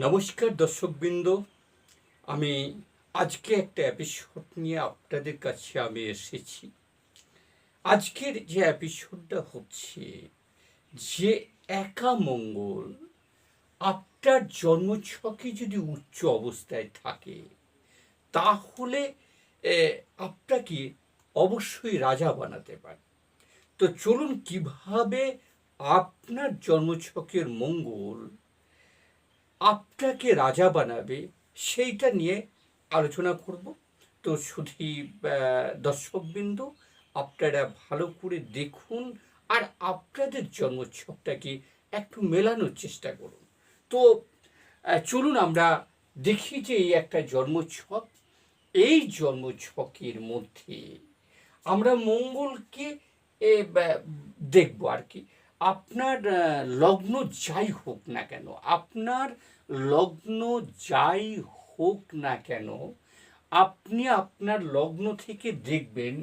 নমস্কার দর্শকবৃন্দ। আমি আজকে একটা এপিসোড নিয়ে আপনাদের কাছে আমি এসেছি। আজকের যে এপিসোডটা হচ্ছে যে একা মঙ্গল আপনার জন্মছকে যদি উচ্চ অবস্থায় থাকে, তাহলে আপনাকে অবশ্যই রাজা বানাতে পারে। তো চলুন কীভাবে আপনার জন্মছকের মঙ্গল আপনাকে রাজা বানাবে, সেইটা নিয়ে আলোচনা করব। তো শুধু দর্শকবৃন্দ, আপনারা ভালো করে দেখুন আর আপনাদের জন্মোৎসবটাকে একটু মেলানোর চেষ্টা করুন। তো চলুন আমরা দেখি যে এই একটা জন্মোৎসব, এই জন্মোৎসবের মধ্যে আমরা মঙ্গলকে দেখব আর কি। আপনার লগ্ন যাই হোক না কেন, আপনার লগ্ন যাই হোক না কেন, আপনি আপনার লগ্ন থেকে দেখবেন,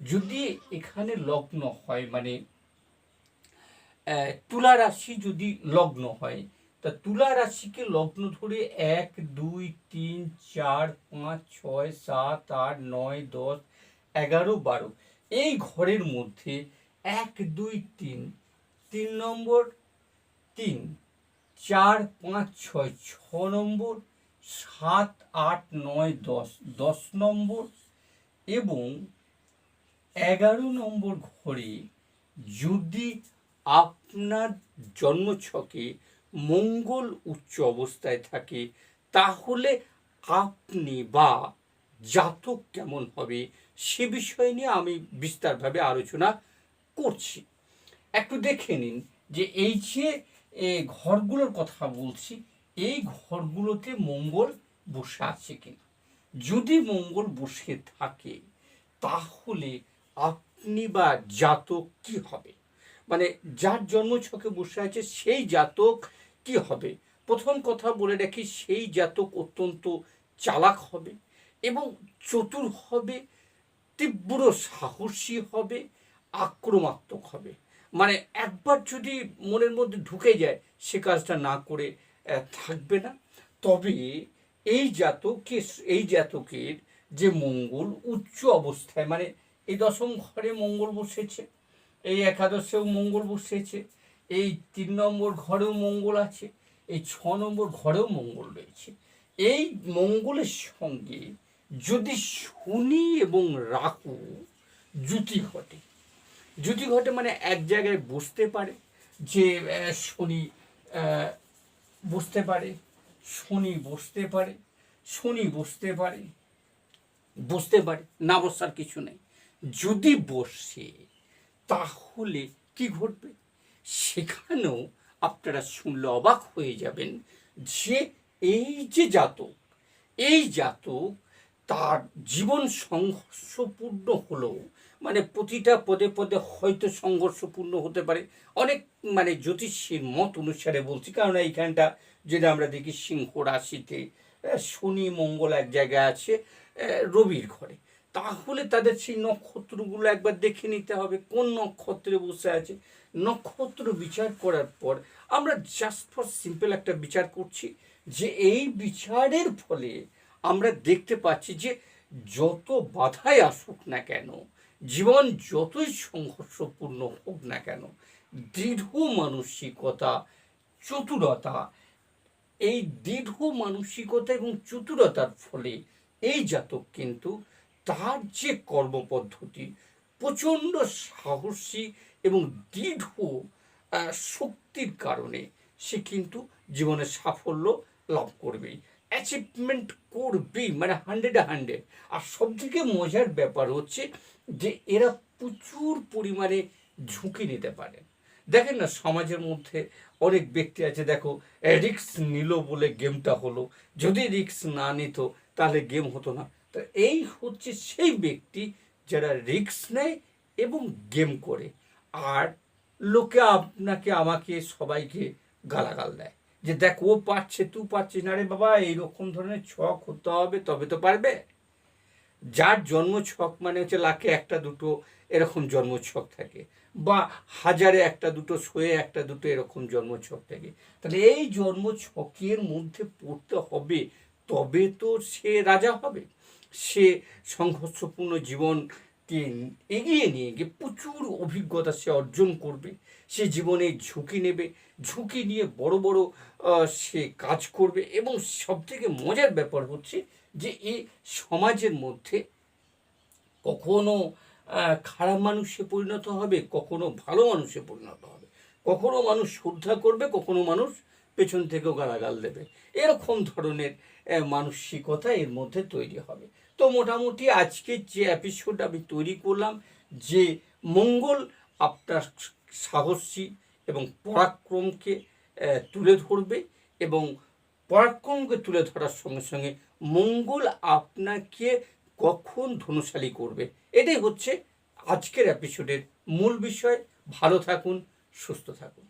যদি এখানে লগ্ন হয় মানে তুলা রাশি যদি লগ্ন হয়, তা তুলা রাশিকে লগ্ন ধরে এক, দুই, তিন, চার, পাঁচ, ছয়, সাত, আট, নয়, দশ, এগারো, বারো, এই ঘরের মধ্যে এক, দুই, তিন তিন নম্বর, তিন চার পাঁচ ছয় ছ নম্বর, সাত আট নয় দশ দশ নম্বর এবং এগারো নম্বর ঘরে যদি আপনার জন্মছকে মঙ্গল উচ্চ অবস্থায় থাকে, তাহলে আপনি বা জাতক কেমন হবে সে বিষয় নিয়ে আমি বিস্তারভাবে আলোচনা করছি। একটু দেখে নিন যে এই যে এ, ঘরগুলোর কথা বলছি এই ঘরগুলোতে মঙ্গল বসে আছে কিনা? যদি মঙ্গল বসে থাকে তাহলে আপনি বা জাতক কি হবে? মানে যার জন্মছকে বসে আছে সেই জাতক কি হবে? প্রথম কথা বলে রাখি সেই জাতক অত্যন্ত চালাক হবে এবং চতুর হবে তীব্র সাহসী হবে আক্রমাত্মক হবে। মানে একবার যদি মনের মধ্যে ঢুকে যায় সে কাজটা না করে থাকবে না। তবে এই জাতকে, এই জাতকের যে মঙ্গল উচ্চ অবস্থায় মানে এই দশম ঘরে মঙ্গল বসেছে, এই একাদশেও মঙ্গল বসেছে, এই তিন নম্বর ঘরেও মঙ্গল আছে, এই ছ নম্বর ঘরেও মঙ্গল রয়েছে, এই মঙ্গলের সঙ্গে যদি শনি এবং রাহু জুতি ঘটে জুতি ঘটে মানে এক জায়গায় বসতে পারে, যে শনি বসতে পারে, শনি বসতে পারে, শনি বসতে পারে বসতে পারে, না বসার কিছু নেই। যদি বসে, তাহলে কি ঘটবে? সেখানেও আপনারা শুনলে অবাক হয়ে যাবেন যে, এই যে জাতক, এই জাতক তার জীবন সংঘর্ষপূর্ণ হলেও মানে প্রতিটা পদে পদে হয়তো সংঘর্ষপূর্ণ হতে পারে। অনেক মানে জ্যোতিষীর মত অনুসারে বলছি কারণ এইখানটা যেটা আমরা দেখি সিংহ রাশিতে শনি, মঙ্গল এক জায়গায় আছে রবির ঘরে। তাহলে তাদের সেই নক্ষত্রগুলো একবার দেখে নিতে হবে, কোন নক্ষত্রে বসে আছে। নক্ষত্র বিচার করার পর আমরা জাস্ট ফর সিম্পল একটা বিচার করছি যে এই বিচারের ফলে আমরা দেখতে পাচ্ছি যে যত বাধাই আসুক না কেন, জীবন যতই সংঘর্ষপূর্ণ হোক না কেন, দৃঢ় মানসিকতা, চতুরতা, এই দৃঢ় মানসিকতা এবং চতুরতার ফলে এই জাতক কিন্তু তার যে কর্মপদ্ধতি, প্রচণ্ড সাহসী এবং দৃঢ় শক্তির কারণে সে কিন্তু জীবনে সাফল্য লাভ করবেই। অ্যাচিভমেন্ট করবেই মানে হান্ড্রেড হান্ড্রেড আর সব থেকে মজার ব্যাপার হচ্ছে যে এরা প্রচুর পরিমাণে ঝুঁকি নিতে পারে। দেখেন না, সমাজের মধ্যে অনেক ব্যক্তি আছে, দেখো রিক্স নিল বলে গেমটা হলো। যদি রিক্স না নিত, তাহলে গেম হতো না। তো এই হচ্ছে সেই ব্যক্তি যারা রিক্স নেয় এবং গেম করে। আর লোকে আপনাকে, আমাকে, সবাইকে গালাগাল দেয়। যে দেখ, ও পারছে তুই পারছিস। না রে বাবা, এইরকম ধরনের ছক হতে হবে, তবে তো পারবে। যার জন্মছক মানে হচ্ছে লাখে একটা দুটো এরকম জন্মছক থাকে, বা হাজারে একটা দুটো, শোয়ে একটা দুটো এরকম জন্মছক থাকে। তাহলে এই জন্ম ছকের মধ্যে পড়তে হবে, তবে তো সে রাজা হবে। সে সংঘর্ষপূর্ণ জীবনকে এগিয়ে নিয়ে গিয়ে প্রচুর অভিজ্ঞতা সে অর্জন করবে। সে জীবনে ঝুঁকি নেবে, ঝুঁকি নিয়ে বড় বড় সে কাজ করবে এবং সবথেকে মজার ব্যাপার হচ্ছে যে এই সমাজের মধ্যে কখনো খারাপ মানুষে পরিণত হবে, কখনো ভালো মানুষে পরিণত হবে। কখনো মানুষ শ্রদ্ধা করবে, কখনো মানুষ পেছন থেকেও গালাগাল দেবে। এরকম ধরনের মানসিকতা এর মধ্যে তৈরি হবে। তো মোটামুটি আজকের যে এপিসোড আমি তৈরি করলাম যে মঙ্গল আপনার সাহসী এবং পরাক্রমকে তুলে ধরবে এবং পরাক্রমকে তুলে ধরার সঙ্গে সঙ্গে মঙ্গল আপনাকে কখন ধনুশালী করবে? এটাই হচ্ছে আজকের এপিসোডের মূল বিষয়। ভালো থাকুন, সুস্থ থাকুন।